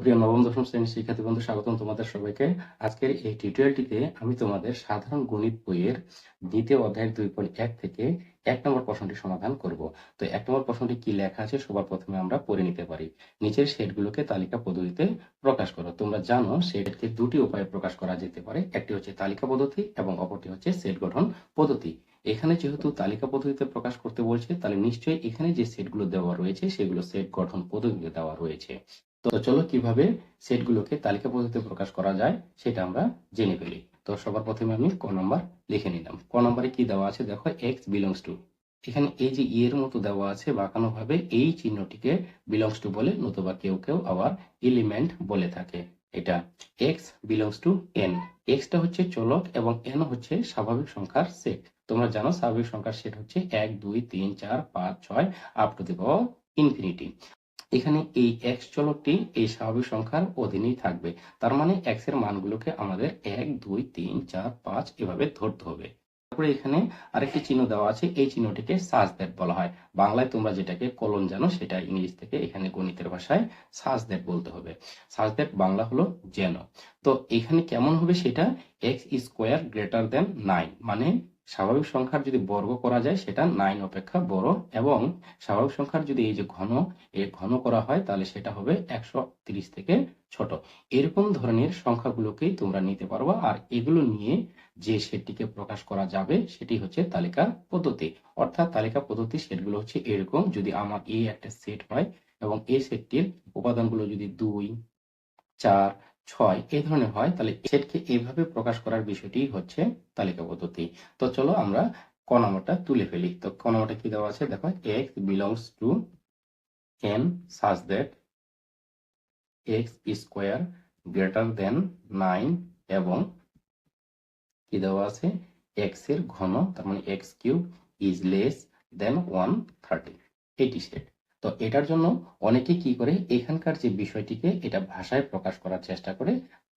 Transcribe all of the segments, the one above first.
প্রিয় নবম, দশম শ্রেণির শিক্ষার্থী বন্ধু, স্বাগতম তোমাদের সবাইকে। আজকের এই টিউটোরিয়ালটিতে আমি তোমাদের সাধারণ গণিত বইয়ের দ্বিতীয় অধ্যায়ের দুই পয়েন্ট এক থেকে এক নম্বর প্রশ্নটি সমাধান করব। তো এক নম্বর প্রশ্নটি কি লেখা আছে সবার প্রথমে আমরা পড়ে নিতে পারি। নিচের সেটগুলোকে তালিকা পদ্ধতিতে প্রকাশ করো। তোমরা জানো সেটকে দুটি উপায়ে প্রকাশ করা যেতে পারে, একটি হচ্ছে তালিকা পদ্ধতি এবং অপরটি হচ্ছে সেট গঠন পদ্ধতি। এখানে যেহেতু তালিকা পদ্ধতিতে প্রকাশ করতে বলছে, তাহলে নিশ্চয়ই এখানে যে সেটগুলো দেওয়া রয়েছে, সেগুলো সেট গঠন পদ্ধতিতে দেওয়া রয়েছে। তো চলো কীভাবে সেটগুলোকে তালিকা পদ্ধতিতে প্রকাশ করা যায় সেটা আমরা জেনে ফেলি। তো সবার প্রথমে আমি ক নাম্বার লিখে নিলাম। ক নাম্বারে কি দেওয়া আছে? দেখো এক্স বিলংস টু এখানে এই যে ই এর মতো দেওয়া আছে বাঁকানো ভাবে এই চিহ্নটিকে বিলংস টু বলে নতুবা কেউ কেউ আবার এলিমেন্ট বলে থাকে। এটা এক্স বিলংস টু এন এক্সটা হচ্ছে চলক এবং এন হচ্ছে স্বাভাবিক সংখ্যার সেট। তোমরা জানো স্বাভাবিক সংখ্যার সেট হচ্ছে এক, দুই, তিন, চার, পাঁচ, ছয় up to the power infinity এখানে এই এক্স চলকটি এই স্বাভাবিক সংখ্যার অধীনেই থাকবে। তার মানে এক্সের মানগুলোকে আমাদের এক, দুই, তিন, চার, পাঁচ এভাবে ধরতে হবে। তারপরে এখানে আরেকটি চিহ্ন দেওয়া আছে, এই চিহ্নটিকে সাজ দ্যাট বলা হয়। বাংলায় তোমরা যেটাকে কলন জানো সেটা ইংলিশ থেকে এখানে গণিতের ভাষায় সাজ দ্যাট বলতে হবে। সাজ দ্যাট বাংলা হলো যেন। তো এখানে কেমন হবে সেটা x square greater than nine মানে স্বাভাবিক সংখ্যার যদি বর্গ করা যায়, সেটা নাইন অপেক্ষা বড় এবং স্বাভাবিক সংখ্যার যদি এই যে ঘন, এ ঘন করা হয়, তাহলে সেটা হবে একশো থেকে ছোট। এরকম ধরনের সংখ্যাগুলোকেই তোমরা নিতে পারবা। আর এগুলো নিয়ে যে সেটটিকে প্রকাশ করা যাবে, সেটি হচ্ছে তালিকা পদ্ধতি। অর্থাৎ তালিকা পদ্ধতি সেটগুলো হচ্ছে এরকম। যদি আমার এই একটা সেট হয় এবং এই সেটটির উপাদানগুলো যদি দুই চার, ছয় এই ধরনের হয়, তাহলে সেটকে এইভাবে প্রকাশ করার বিষয়টি হচ্ছে তালিকা পদ্ধতি তো চলো আমরা ক নম্বরটা তুলে ফেলি। তো ক নম্বরটা কি দেওয়া আছে? দেখো x belongs to n such that x square greater than nine এবং কি দেওয়া আছে? এক্সের ঘন, তার মানে x cube is less than one thirty eighty set. তো এটার জন্য অনেকে কি করে এখানকার যে বিষয়টিকে এটা ভাষায় প্রকাশ করার চেষ্টা করে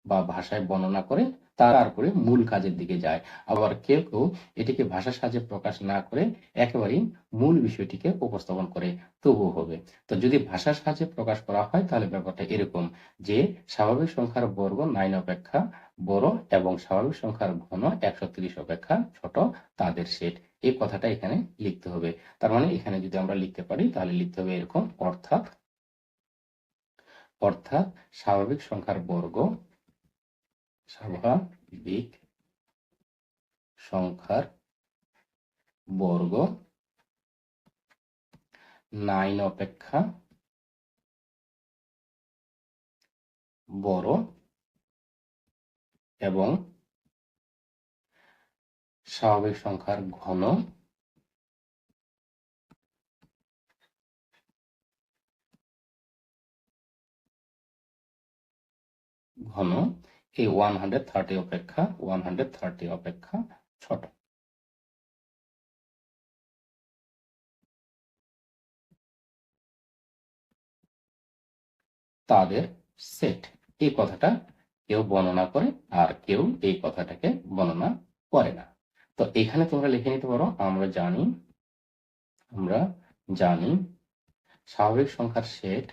বা ভাষায় বর্ণনা করে তারপরে মূল কাজের দিকে যায়। আবার কেউ কেউ এটিকে ভাষার সাহায্যে প্রকাশ না করে একেবারেই মূল বিষয়টিকে উপস্থাপন করে, তবুও হবে। তো যদি ভাষার সাহায্যে প্রকাশ করা হয়, তাহলে ব্যাপারটা এরকম যে স্বাভাবিক সংখ্যার বর্গ নাইন অপেক্ষা বড় এবং স্বাভাবিক সংখ্যার ঘন একশো তিরিশ অপেক্ষা ছোট তাদের সেট। এই কথাটা এখানে লিখতে হবে। তার মানে এখানে যদি আমরা লিখতে পারি, তাহলে লিখতে হবে এরকম, অর্থাৎ অর্থাৎ স্বাভাবিক সংখ্যার বর্গ স্বাভাবিক সংখ্যার বর্গ নাইন অপেক্ষা বড় এবং স্বাভাবিক সংখ্যার ঘন। ঘন এই ওয়ান হান্ড্রেড থার্টি অপেক্ষা ওয়ান হান্ড্রেড থার্টি অপেক্ষা ছোট। তাদের সেট এই কথাটা কেউ বর্ণনা করে আর কেউ এই কথাটাকে বর্ণনা করে না। তো এখানে তোমরা লিখে নিতে পারো, আমরা জানি আমরা জানি, স্বাভাবিক সংখ্যার সেট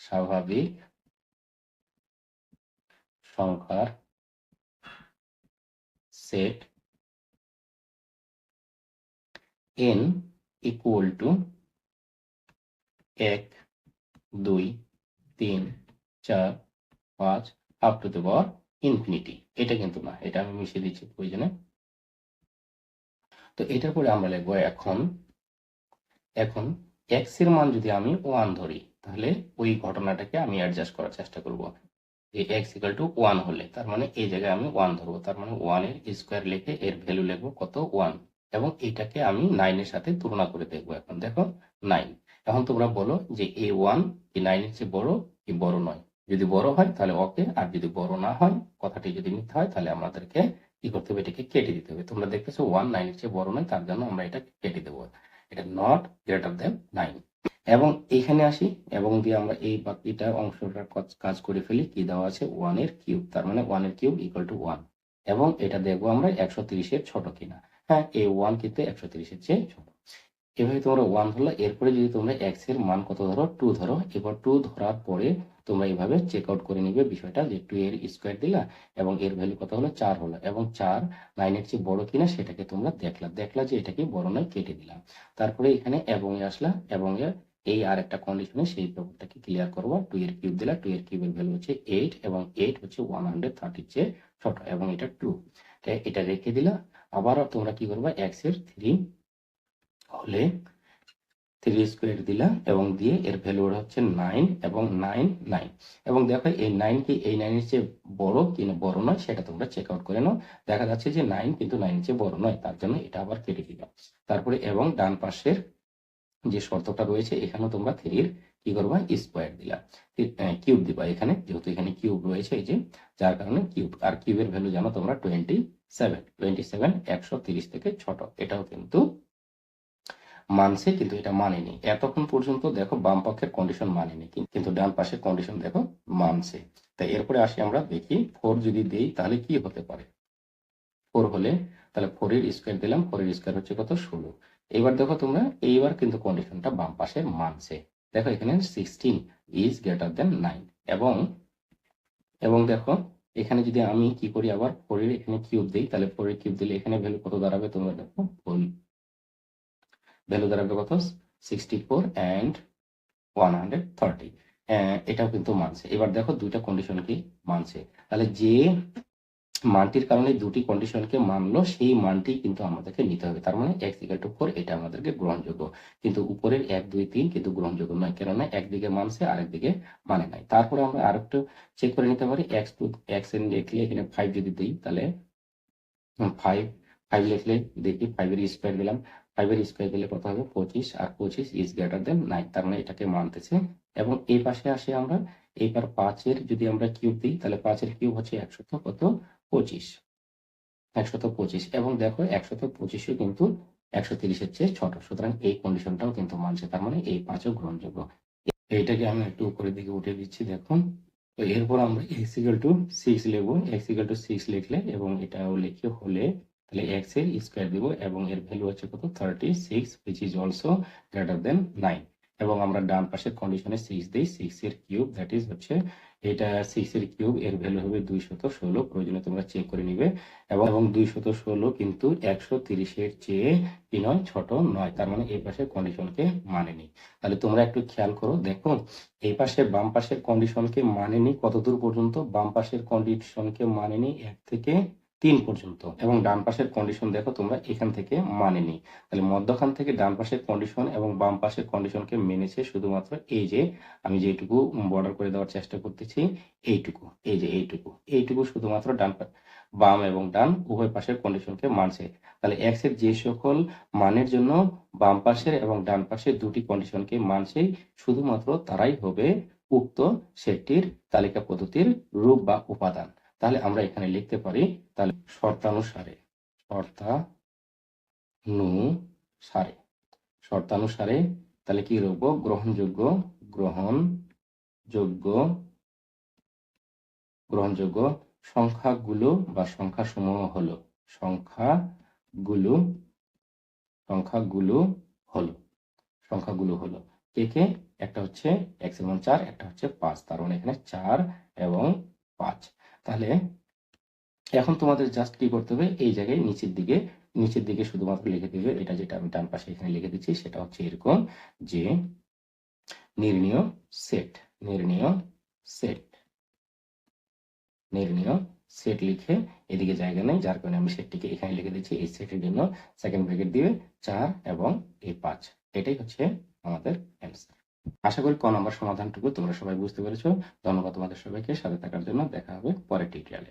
স্বাভাবিক সংখ্যার সেট এন ইকুয়াল টু এক, দুই, তিন, চার, পাঁচ up to the power infinity এটা কিন্তু না, এটা আমি মিশিয়ে দিচ্ছি প্রয়োজনে। তো এটার পরে আমরা লিখব এখন এখন এক্সের মান যদি আমি ওয়ান ধরি, তাহলে ওই ঘটনাটাকে আমি অ্যাডজাস্ট করার চেষ্টা করব। যে এক্স ইকাল টু ওয়ান হলে, তার মানে এই জায়গায় আমি ওয়ান ধরবো, তার মানে ওয়ানের স্কোয়ার লিখে এর ভ্যালু লিখব কত ওয়ান এবং এটাকে আমি নাইনের সাথে তুলনা করে দেখব এখন, দেখো নাইন এখন তোমরা বলো যে এ ওয়ান কি নাইনের চেয়ে বড় কি বড় নয়, যদি বড় হয় তাহলে ওকে আর যদি বড় না হয়, কথাটি যদি মিথ্যা হয় তাহলে আমাদেরকে কি করতে হবে, এটাকে কেটে দিতে হবে, তোমরা দেখতেছো ওয়ান নাইনের চেয়ে বড় নয়, তার জন্য আমরা এটা কেটে দেবো, এটা নট গ্রেটার দেন নাইন এবং এখানে আসি, এবং দিয়ে আমরা এই বাকিটা অংশটার কাজ করে ফেলি, কি দেওয়া আছে? ওয়ানের কিউব তার মানে ওয়ানের কিউব ইকুয়াল টু ওয়ান এবং এটা দেখব আমরা একশো তিরিশের ছোট কিনা। হ্যাঁ এই ওয়ান কিন্তু একশো তিরিশের চেয়ে ছোট। এভাবে তোমরা ওয়ান ধরলো, এরপরে যদি তোমরা এক্সের মান কত ধরো? টু ধরো। এবার টু ধরার পরে তোমরা এইভাবে চেক আউট করে নিবে বিষয়টা যে টু এর স্কোয়ার দিলা, এবং এর ভ্যালু কত হলো? চার হলো। এবং চার নাইনের চেয়ে বড় কিনা সেটাকে তোমরা দেখলা। দেখলা যে এটাকে বড় নয়, কেটে দিলাম তারপরে এখানে এবং এ আসলা। এবং এ এই আর একটা কন্ডিশনে সেই ব্যাপারটাকে ক্লিয়ার করব। টু এর কিউব দিলা টু এর কিউবের ভ্যালু হচ্ছে এইট এবং এইট হচ্ছে ওয়ান হান্ড্রেড থার্টির চেয়ে ছোট এবং এটা টু এটা রেখে দিলা আবার তোমরা কি করবা এক্সের থ্রি হলে থ্রি স্কোয়ার দিলা এবং দিয়ে এর ভ্যালু হচ্ছে নাইন এবং নাইন নাইন এবং দেখো এই নাইন কি এই নাইনের চেয়ে বড় কি না বড় নয়, সেটা তোমরা চেক আউট করে নাও। দেখা যাচ্ছে যে নাইন কিন্তু নাইনের চেয়ে বড় নয়, তার জন্য এটা আবার কেটে দিবা তারপরে এবং ডান পাশের যে শর্তটা রয়েছে, এখানেও তোমরা থ্রির কি করবা? স্কোয়ার দিলা। কিউব দিবা এখানে, যেহেতু এখানে কিউব রয়েছে এই যে, যার কারণে কিউব আর কিউবের ভ্যালু জানো তোমরা? টোয়েন্টি সেভেন টোয়েন্টি সেভেন একশো তিরিশ থেকে ছোট। এটাও কিন্তু মানছে, কিন্তু এটা মানেনি। এতক্ষণ পর্যন্ত দেখো, বাম পক্ষের কন্ডিশন মানেনি কিন্তু ডান পাশের কন্ডিশন দেখো, মানছে। তাই এরপরে আসি আমরা, দেখি ফোর যদি দেই, তাহলে কি হতে পারে? ফোর হলে তাহলে ফোর এর স্কোয়ার দিলাম ফোর এর স্কোয়ার হচ্ছে কত? ষোলো। এইবার দেখো তোমরা, এইবার কিন্তু কন্ডিশনটা বাম পাশে মানছে। দেখো এখানে sixteen is greater than nine এবং এবং দেখো, এখানে যদি আমি কি করি আবার ফোরের এখানে কিউব দিই, তাহলে ফোরের কিউব দিলে এখানে ভ্যালু কত দাঁড়াবে তোমরা দেখো? ভ্যালু দাঁড়াবে কত? Sixty four and one hundred thirty এটাও কিন্তু মানছে। এবার দেখো দুইটা কন্ডিশন কি? মানছে। তাহলে যে মানটির কারণে দুটি কন্ডিশনকে মানলো, সেই মানটি কিন্তু আমাদেরকে নিতে হবে। তার মানে এক ইকাল টু ফোর এটা আমাদেরকে গ্রহণযোগ্য। কিন্তু উপরের এক, দুই, তিন কিন্তু গ্রহণযোগ্য নয়। কেননা একদিকে মানছে আরেকদিকে মানে নাই। তারপরে আমরা আরেকটু চেক করে নিতে পারি। এক্স টু এক্স এন লিখলে এখানে ফাইভ যদি দিই, তাহলে ফাইভ ফাইভ লিখলে দেখি ফাইভের স্কোয়ার দিলাম। ফাইভের স্কোয়ার দিলে কত হবে? পঁচিশ। আর পঁচিশ ইজ গ্রেটার দেন নাইন তার মানে এটাকে মানতেছে। এবং এই পাশে আসে আমরা। এইবার পাঁচের যদি আমরা কিউব দিই, তাহলে পাঁচের কিউব হচ্ছে একশত কত? পঁচিশ। একশত পঁচিশ এবং দেখো একশত পঁচিশও কিন্তু একশো তিরিশের চেয়ে ছোট। সুতরাং এই কন্ডিশনটাও কিন্তু মানছে, তার মানে এই পাঁচও গ্রহণযোগ্য। এইটাকে আমি একটু উপরের দিকে উঠে দিচ্ছি, দেখুন। তো এরপর আমরা এক্স ইকাল টু সিক্স লিখব। এক্স ইকাল টু সিক্স লিখলে এবং এটাও লিখে হলে তাহলে এক্সের স্কোয়ার দিব এবং এর ভ্যালু হচ্ছে কত? Thirty six which is also greater than nine এবং আমরা ডান পাশের কন্ডিশনে সিক্স দিই সিক্স এর কিউব দ্যাট ইজ হচ্ছে এটা সিক্স এর কিউব এর ভ্যালু হবে দুইশত ষোলো। প্রয়োজনে তোমরা চেক করে নিবে। এবং এবং দুইশত ষোলো কিন্তু একশো তিরিশের চেয়ে কি নয়, ছোট নয়। তার মানে এই পাশের কন্ডিশনকে মানেনি তাহলে তোমরা একটু খেয়াল করো। দেখো, এই পাশে বাম পাশের কন্ডিশনকে মানেনি কতদূর পর্যন্ত বাম পাশের কন্ডিশনকে মানেনি এক থেকে তিন পর্যন্ত। এবং ডান পাশের কন্ডিশন দেখো তোমরা এখান থেকে মানেনি। তাহলে মধ্যখান থেকে ডান পাশের কন্ডিশন এবং বাম পাশের কন্ডিশনকে মেনেছে শুধুমাত্র এই যে, আমি যেটুকু বর্ডার করে দেওয়ার চেষ্টা করতেছি, এইটুকু, এই যে এইটুকু। এইটুকু শুধুমাত্র ডান বাম এবং ডান উভয় পাশের কন্ডিশনকে মানছে। তাহলে এক্সের যে সকল মানের জন্য বাম পাশের এবং ডান পাশের দুটি কন্ডিশনকে মানছে, শুধুমাত্র তারাই হবে উক্ত সেটটির তালিকা পদ্ধতির রূপ বা উপাদান। তাহলে আমরা এখানে লিখতে পারি তাহলে শর্তানুসারে শর্তানুসারে শর্তানুসারে তাহলে কি রূপ গ্রহণযোগ্য গ্রহণযোগ্য গ্রহণযোগ্য সংখ্যাগুলো বা সংখ্যাসমূহ হলো, সংখ্যাগুলো সংখ্যাগুলো হলো সংখ্যাগুলো হলো। কে কে? একটা হচ্ছে এক্স এবং চার, একটা হচ্ছে পাঁচ, তার মানে এখানে চার এবং পাঁচ। তাহলে এখন তোমাদের জাস্ট কি করতে হবে? এই জায়গায় নিচের দিকে নিচের দিকে শুধুমাত্র লিখে দিবে এটা যেটা আমি ডান পাশে এখানে লিখে দিচ্ছি, সেটা হচ্ছে এরকম যে নির্ণীয় সেট নির্ণীয় সেট নির্ণীয় সেট লিখে এদিকে জায়গা নেই, যার কারণে আমি সেটটিকে এখানে লিখে দিচ্ছি, এই সেটের জন্য সেকেন্ড ব্রেকেট দিবে, চার এবং এই পাঁচ। এটাই হচ্ছে আমাদের অ্যান্সার আশা করি ক নম্বর সমাধানটুকু তোমরা সবাই বুঝতে পেরেছ। ধন্যবাদ তোমাদের সবাইকে। সাথে থাকার জন্য দেখা হবে পরের টিউটোরিয়ালে